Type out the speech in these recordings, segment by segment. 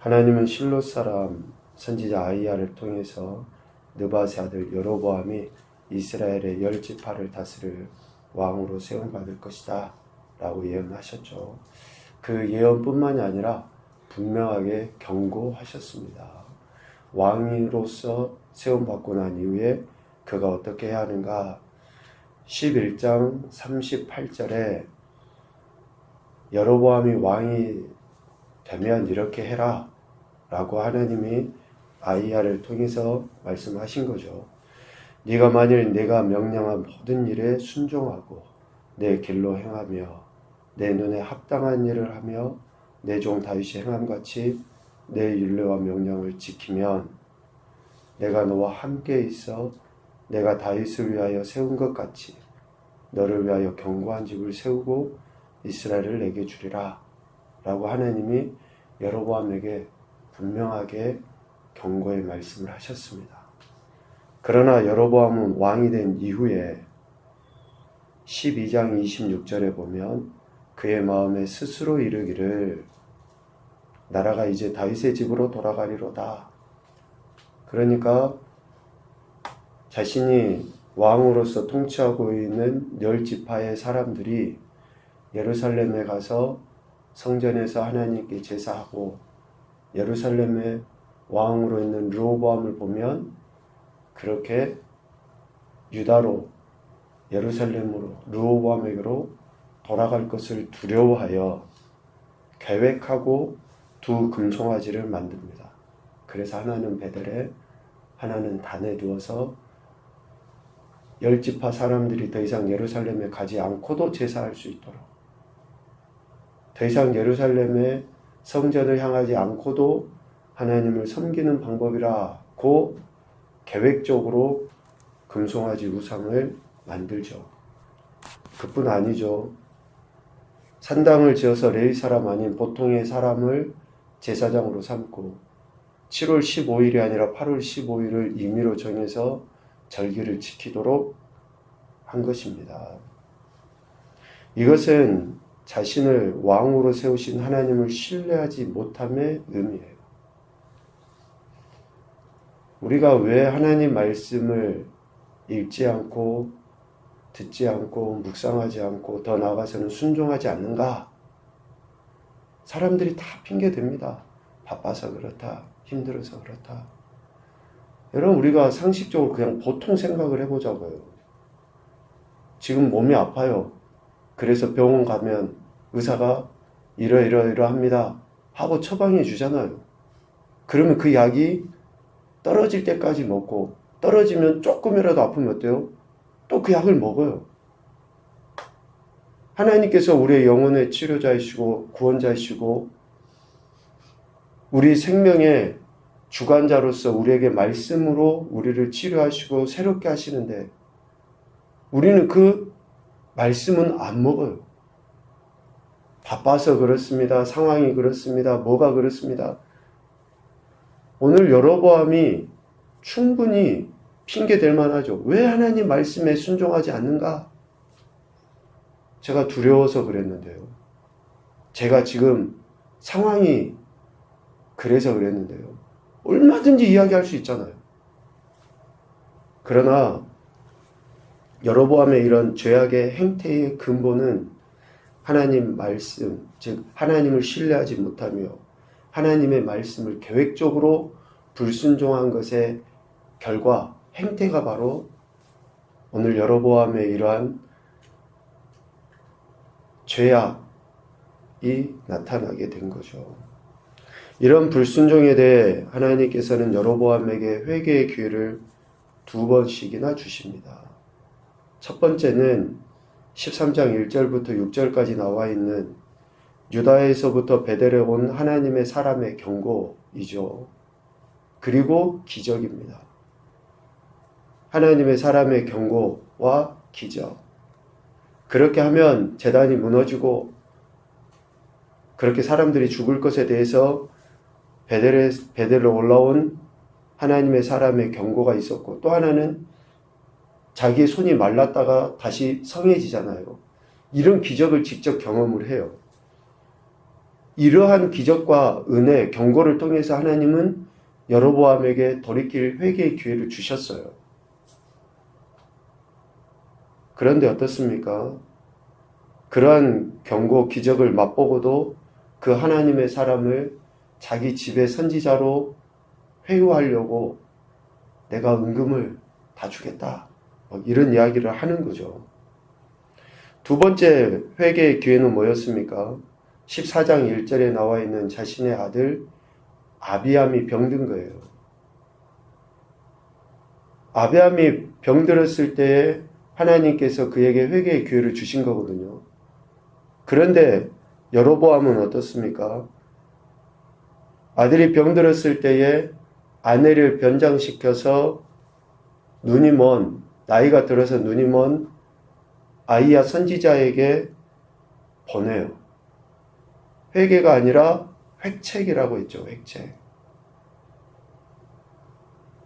하나님은 실로 사람 선지자 아이야를 통해서 느바세 아들 여로보암이 이스라엘의 열 지파를 다스릴 왕으로 세움받을 것이다 라고 예언하셨죠. 그 예언뿐만이 아니라 분명하게 경고하셨습니다. 왕으로서 세움받고 난 이후에 그가 어떻게 해야 하는가 11장 38절에 여로보암이 왕이 되면 이렇게 해라 라고 하나님이 아이야를 통해서 말씀하신 거죠. 네가 만일 내가 명령한 모든 일에 순종하고 내 길로 행하며 내 눈에 합당한 일을 하며 내 종 다윗이 행함 같이 내 율례와 명령을 지키면 내가 너와 함께 있어 내가 다윗을 위하여 세운 것 같이 너를 위하여 견고한 집을 세우고 이스라엘을 내게 주리라 라고 하나님이 여로보암에게 분명하게 경고의 말씀을 하셨습니다. 그러나 여로보암은 왕이 된 이후에 12장 26절에 보면 그의 마음에 스스로 이르기를 나라가 이제 다윗의 집으로 돌아가리로다. 그러니까 자신이 왕으로서 통치하고 있는 열 지파의 사람들이 예루살렘에 가서 성전에서 하나님께 제사하고 예루살렘에 왕으로 있는 르호보암을 보면 그렇게 유다로 예루살렘으로 르호보암에게로 돌아갈 것을 두려워하여 계획하고 두 금송아지를 만듭니다. 그래서 하나는 베델에 하나는 단에 두어서 열 지파 사람들이 더 이상 예루살렘에 가지 않고도 제사할 수 있도록 더 이상 예루살렘에 성전을 향하지 않고도 하나님을 섬기는 방법이라고 계획적으로 금송아지 우상을 만들죠. 그뿐 아니죠. 산당을 지어서 레위 사람 아닌 보통의 사람을 제사장으로 삼고 7월 15일이 아니라 8월 15일을 임의로 정해서 절기를 지키도록 한 것입니다. 이것은 자신을 왕으로 세우신 하나님을 신뢰하지 못함의 의미예요. 우리가 왜 하나님 말씀을 읽지 않고 듣지 않고 묵상하지 않고 더 나아가서는 순종하지 않는가? 사람들이 다 핑계 댑니다. 바빠서 그렇다. 힘들어서 그렇다. 여러분 우리가 상식적으로 그냥 보통 생각을 해보자고요. 지금 몸이 아파요. 그래서 병원 가면 의사가 이러이러이러합니다. 하고 처방해 주잖아요. 그러면 그 약이 떨어질 때까지 먹고 떨어지면 조금이라도 아프면 어때요? 또 그 약을 먹어요. 하나님께서 우리의 영혼의 치료자이시고 구원자이시고 우리 생명의 주관자로서 우리에게 말씀으로 우리를 치료하시고 새롭게 하시는데 우리는 그 말씀은 안 먹어요. 바빠서 그렇습니다. 상황이 그렇습니다. 뭐가 그렇습니다. 오늘 여로보암이 충분히 핑계 댈 만하죠. 왜 하나님 말씀에 순종하지 않는가? 제가 두려워서 그랬는데요. 제가 지금 상황이 그래서 그랬는데요. 얼마든지 이야기할 수 있잖아요. 그러나 여로보암의 이런 죄악의 행태의 근본은 하나님 말씀, 즉 하나님을 신뢰하지 못하며 하나님의 말씀을 계획적으로 불순종한 것의 결과 행태가 바로 오늘 여로보암의 이러한 죄악이 나타나게 된 거죠. 이런 불순종에 대해 하나님께서는 여로보암에게 회개의 기회를 두 번씩이나 주십니다. 첫 번째는 13장 1절부터 6절까지 나와 있는 유다에서부터 베델에 온 하나님의 사람의 경고이죠. 그리고 기적입니다. 하나님의 사람의 경고와 기적. 그렇게 하면 재단이 무너지고 그렇게 사람들이 죽을 것에 대해서 베델에, 베델로 올라온 하나님의 사람의 경고가 있었고 또 하나는 자기의 손이 말랐다가 다시 성해지잖아요. 이런 기적을 직접 경험을 해요. 이러한 기적과 은혜, 경고를 통해서 하나님은 여로보암에게 돌이킬 회개의 기회를 주셨어요. 그런데 어떻습니까? 그러한 경고, 기적을 맛보고도 그 하나님의 사람을 자기 집의 선지자로 회유하려고 내가 은금을 다 주겠다. 뭐 이런 이야기를 하는 거죠. 두 번째 회개의 기회는 뭐였습니까? 14장 1절에 나와 있는 자신의 아들 아비암이 병든 거예요. 아비암이 병들었을 때에 하나님께서 그에게 회개의 기회를 주신 거거든요. 그런데 여로보암은 어떻습니까? 아들이 병들었을 때에 아내를 변장시켜서 눈이 먼 나이가 들어서 눈이 먼 아이야 선지자에게 보내요. 회개가 아니라 획책이라고 했죠. 획책.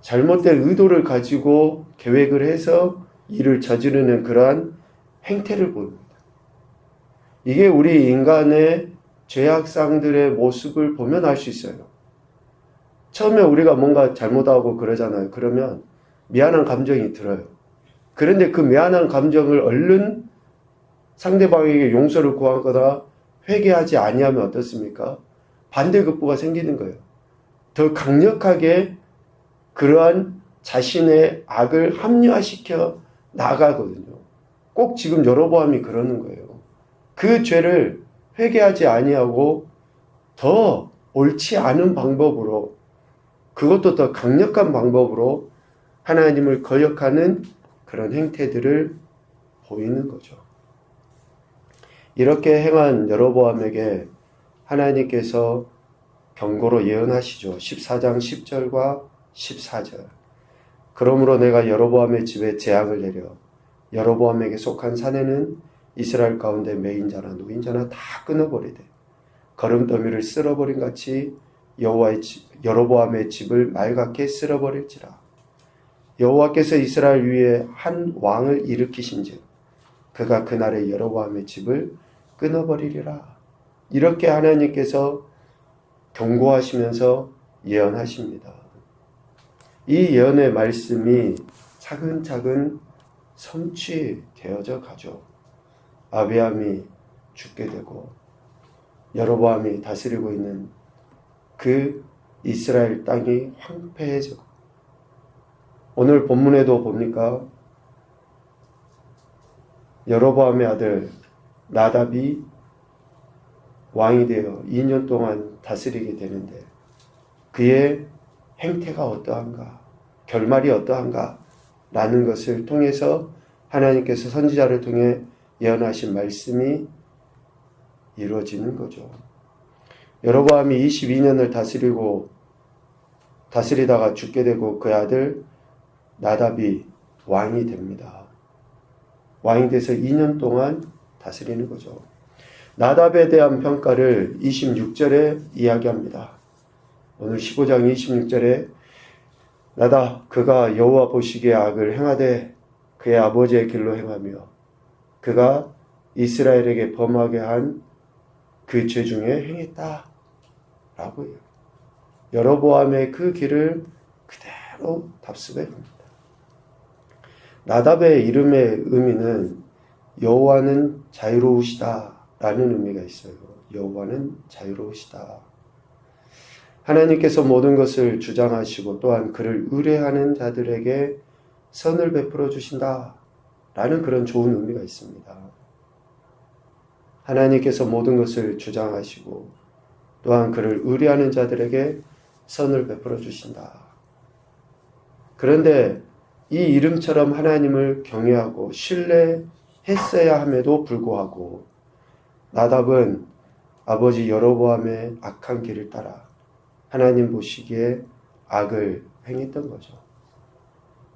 잘못된 의도를 가지고 계획을 해서 일을 저지르는 그러한 행태를 보입니다. 이게 우리 인간의 죄악상들의 모습을 보면 알 수 있어요. 처음에 우리가 뭔가 잘못하고 그러잖아요. 그러면 미안한 감정이 들어요. 그런데 그 미안한 감정을 얼른 상대방에게 용서를 구하거나 회개하지 아니하면 어떻습니까? 반대급부가 생기는 거예요. 더 강력하게 그러한 자신의 악을 합리화시켜 나가거든요. 꼭 지금 여로보암이 그러는 거예요. 그 죄를 회개하지 아니하고 더 옳지 않은 방법으로 그것도 더 강력한 방법으로 하나님을 거역하는 그런 행태들을 보이는 거죠. 이렇게 행한 여로보암에게 하나님께서 경고로 예언하시죠. 14장 10절과 14절. 그러므로 내가 여로보암의 집에 재앙을 내려 여로보암에게 속한 사내는 이스라엘 가운데 매인자나 노인자나 다 끊어버리되 거름더미를 쓸어버린 같이 여호와의 집, 여로보암의 집을 맑게 쓸어버릴지라 여호와께서 이스라엘 위에 한 왕을 일으키신즉 그가 그날의 여로보암의 집을 끊어버리리라 이렇게 하나님께서 경고하시면서 예언하십니다. 이 예언의 말씀이 차근차근 성취되어져 가죠. 아비암이 죽게 되고 여로보암이 다스리고 있는 그 이스라엘 땅이 황폐해지고 오늘 본문에도 봅니까? 여로보암의 아들 나답이 왕이 되어 2년 동안 다스리게 되는데 그의 행태가 어떠한가, 결말이 어떠한가 라는 것을 통해서 하나님께서 선지자를 통해 예언하신 말씀이 이루어지는 거죠. 여로보암이 22년을 다스리고 다스리다가 죽게 되고 그 아들 나답이 왕이 됩니다. 왕이 돼서 2년 동안 다스리는 거죠. 나답에 대한 평가를 26절에 이야기합니다. 오늘 15장 26절에 나답 그가 여호와 보시기에 악을 행하되 그의 아버지의 길로 행하며 그가 이스라엘에게 범하게 한 그 죄 중에 행했다. 라고요. 여로보암의 그 길을 그대로 답습해 봅니다. 나답의 이름의 의미는 여호와는 자유로우시다 라는 의미가 있어요. 여호와는 자유로우시다. 하나님께서 모든 것을 주장하시고 또한 그를 의뢰하는 자들에게 선을 베풀어 주신다. 라는 그런 좋은 의미가 있습니다. 하나님께서 모든 것을 주장하시고 또한 그를 의뢰하는 자들에게 선을 베풀어 주신다. 그런데 이 이름처럼 하나님을 경외하고 신뢰했어야 함에도 불구하고 나답은 아버지 여로보암의 악한 길을 따라 하나님 보시기에 악을 행했던 거죠.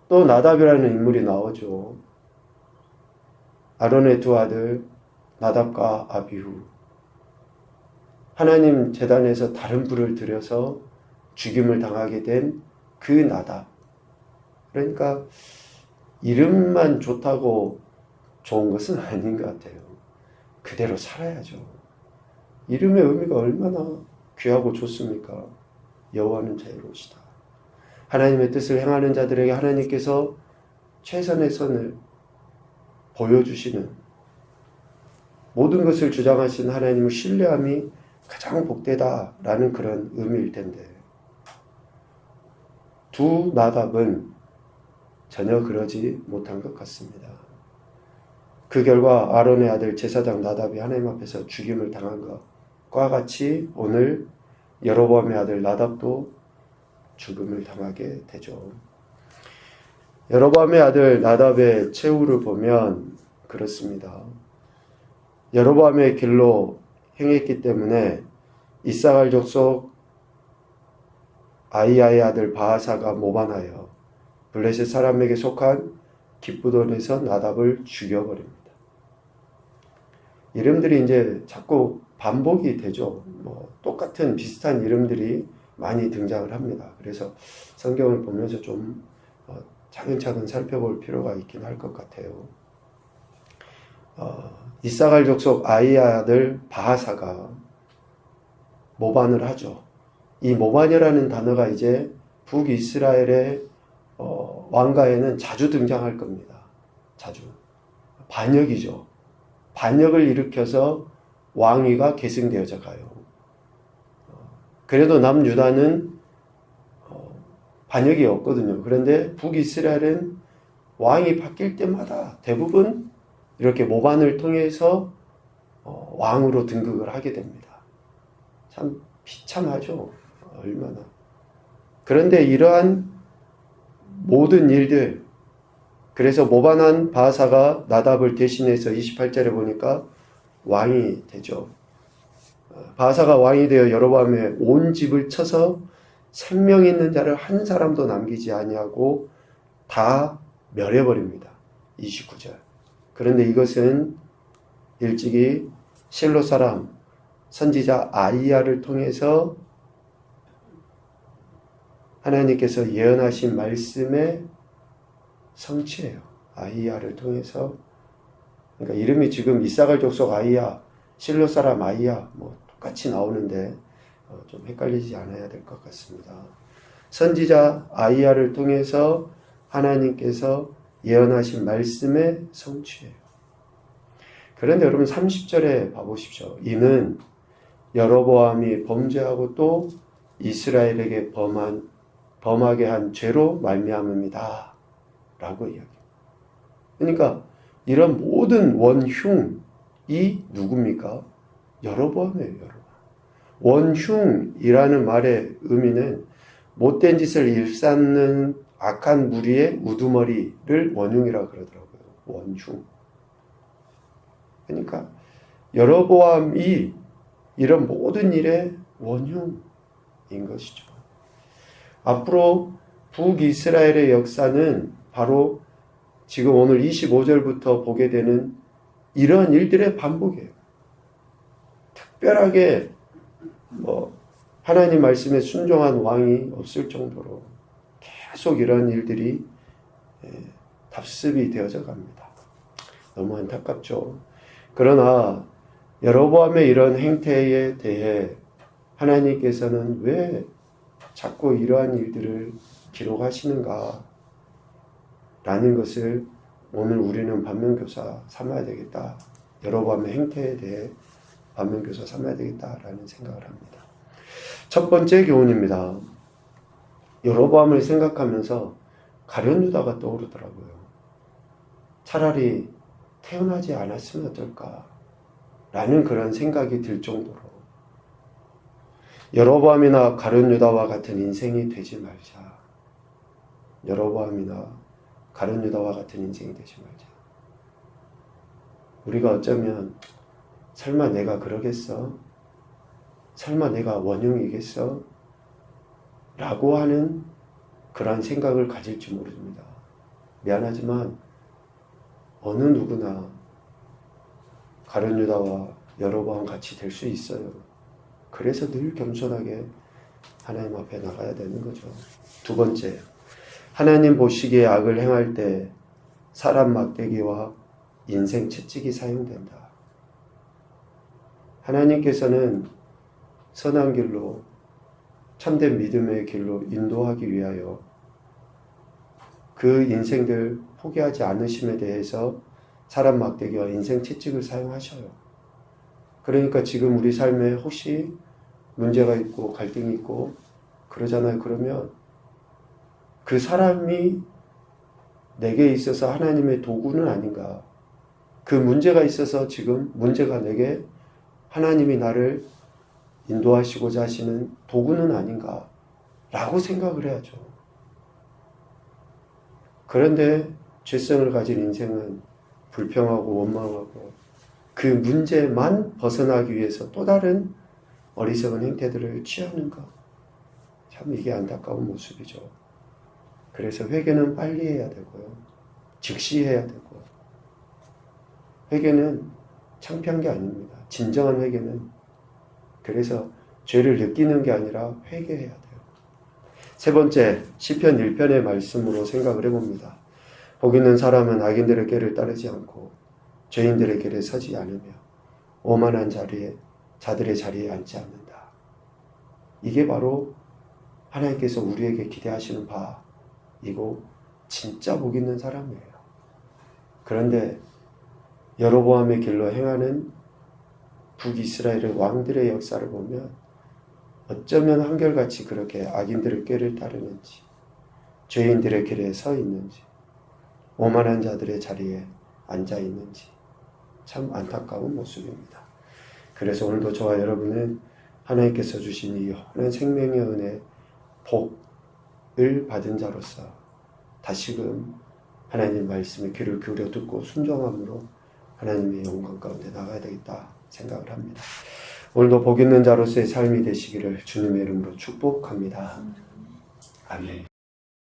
또 나답이라는 인물이 나오죠. 아론의 두 아들 나답과 아비후 하나님 재단에서 다른 불을 들여서 죽임을 당하게 된 그 나답. 그러니까 이름만 좋다고 좋은 것은 아닌 것 같아요. 그대로 살아야죠. 이름의 의미가 얼마나 귀하고 좋습니까? 여호와는 자유로우시다. 하나님의 뜻을 행하는 자들에게 하나님께서 최선의 선을 보여주시는 모든 것을 주장하신 하나님을 신뢰함이 가장 복되다라는 그런 의미일 텐데 두 나답은 전혀 그러지 못한 것 같습니다. 그 결과 아론의 아들 제사장 나답이 하나님 앞에서 죽임을 당한 것과 같이 오늘 여로보암의 아들 나답도 죽음을 당하게 되죠. 여로보암의 아들 나답의 최후를 보면 그렇습니다. 여로보암의 길로 행했기 때문에 이사갈 족속 아이야의 아들 바하사가 모반하여 블레셋 사람에게 속한 기쁘돈에서 나답을 죽여버립니다. 이름들이 이제 자꾸 반복이 되죠. 뭐 똑같은 비슷한 이름들이 많이 등장을 합니다. 그래서 성경을 보면서 좀 어, 차근차근 살펴볼 필요가 있긴 할 것 같아요. 어, 이사갈 족속 아이야 아들 바하사가 모반을 하죠. 이 모반이라는 단어가 이제 북이스라엘의 어, 왕가에는 자주 등장할 겁니다. 자주. 반역이죠. 반역을 일으켜서 왕위가 계승되어져 가요. 어, 그래도 남유다는 어, 반역이 없거든요. 그런데 북이스라엘은 왕이 바뀔 때마다 대부분 이렇게 모반을 통해서 어, 왕으로 등극을 하게 됩니다. 참 비참하죠. 얼마나. 그런데 이러한 모든 일들, 그래서 모반한 바사가 나답을 대신해서 28절에 보니까 왕이 되죠. 바사가 왕이 되어 여로밤에 온 집을 쳐서 생명 있는 자를 한 사람도 남기지 아니하고 다 멸해버립니다. 29절. 그런데 이것은 일찍이 실로 사람 선지자 아이야를 통해서 하나님께서 예언하신 말씀의 성취예요. 아이야를 통해서 그러니까 이름이 지금 이사갈 족속 아이야, 실로 사람 아이야 뭐 똑같이 나오는데 어, 좀 헷갈리지 않아야 될 것 같습니다. 선지자 아이야를 통해서 하나님께서 예언하신 말씀의 성취예요. 그런데 여러분 30절에 봐보십시오. 이는 여로보암이 범죄하고 또 이스라엘에게 범한 범하게 한 죄로 말미암음이다. 라고 이야기. 그러니까 이런 모든 원흉이 누굽니까? 여로보암이에요, 여러분. 원흉이라는 말의 의미는 못된 짓을 일삼는 악한 무리의 우두머리를 원흉이라 그러더라고요. 원흉. 그러니까 여로보암이 이런 모든 일의 원흉인 것이죠. 앞으로 북이스라엘의 역사는 바로 지금 오늘 25절부터 보게 되는 이러한 일들의 반복이에요. 특별하게 뭐 하나님 말씀에 순종한 왕이 없을 정도로 계속 이런 일들이 예, 답습이 되어져 갑니다. 너무 안타깝죠. 그러나 여로보암의 이런 행태에 대해 하나님께서는 왜 자꾸 이러한 일들을 기록하시는가? 라는 것을 오늘 우리는 반면교사 삼아야 되겠다. 여러밤의 행태에 대해 반면교사 삼아야 되겠다라는 생각을 합니다. 첫 번째 교훈입니다. 여로보암을 생각하면서 가련 유다가 떠오르더라고요. 차라리 태어나지 않았으면 어떨까? 라는 그런 생각이 들 정도로 여로보암이나 가룟 유다와 같은 인생이 되지 말자. 여로보암이나 가룟 유다와 같은 인생이 되지 말자. 우리가 어쩌면 설마 내가 그러겠어? 설마 내가 원흉이겠어? 라고 하는 그런 생각을 가질지 모릅니다. 미안하지만 어느 누구나 가룟 유다와 여로보암 같이 될 수 있어요. 그래서 늘 겸손하게 하나님 앞에 나가야 되는 거죠. 두 번째, 하나님 보시기에 악을 행할 때 사람 막대기와 인생 채찍이 사용된다. 하나님께서는 선한 길로 참된 믿음의 길로 인도하기 위하여 그 인생들 포기하지 않으심에 대해서 사람 막대기와 인생 채찍을 사용하셔요. 그러니까 지금 우리 삶에 혹시 문제가 있고 갈등이 있고 그러잖아요. 그러면 그 사람이 내게 있어서 하나님의 도구는 아닌가. 그 문제가 있어서 지금 문제가 내게 하나님이 나를 인도하시고자 하시는 도구는 아닌가. 라고 생각을 해야죠. 그런데 죄성을 가진 인생은 불평하고 원망하고 그 문제만 벗어나기 위해서 또 다른 어리석은 행태들을 취하는가. 참 이게 안타까운 모습이죠. 그래서 회개는 빨리 해야 되고요. 즉시 해야 되고. 회개는 창피한 게 아닙니다. 진정한 회개는 그래서 죄를 느끼는 게 아니라 회개해야 돼요. 세 번째, 시편 1편의 말씀으로 생각을 해봅니다. 복 있는 사람은 악인들의 길을 따르지 않고 죄인들의 길에 서지 않으며 오만한 자리에 자들의 자리에 앉지 않는다. 이게 바로 하나님께서 우리에게 기대하시는 바이고 진짜 복 있는 사람이에요. 그런데 여로보암의 길로 행하는 북이스라엘의 왕들의 역사를 보면 어쩌면 한결같이 그렇게 악인들의 꾀를 따르는지 죄인들의 길에 서 있는지 오만한 자들의 자리에 앉아 있는지 참 안타까운 모습입니다. 그래서 오늘도 저와 여러분은 하나님께서 주신 이 hon한 생명의 은혜 복을 받은 자로서 다시금 하나님 말씀에 귀를 기울여 듣고 순종함으로 하나님의 영광 가운데 나가야 되겠다 생각을 합니다. 오늘도 복 있는 자로서의 삶이 되시기를 주님의 이름으로 축복합니다. 아멘.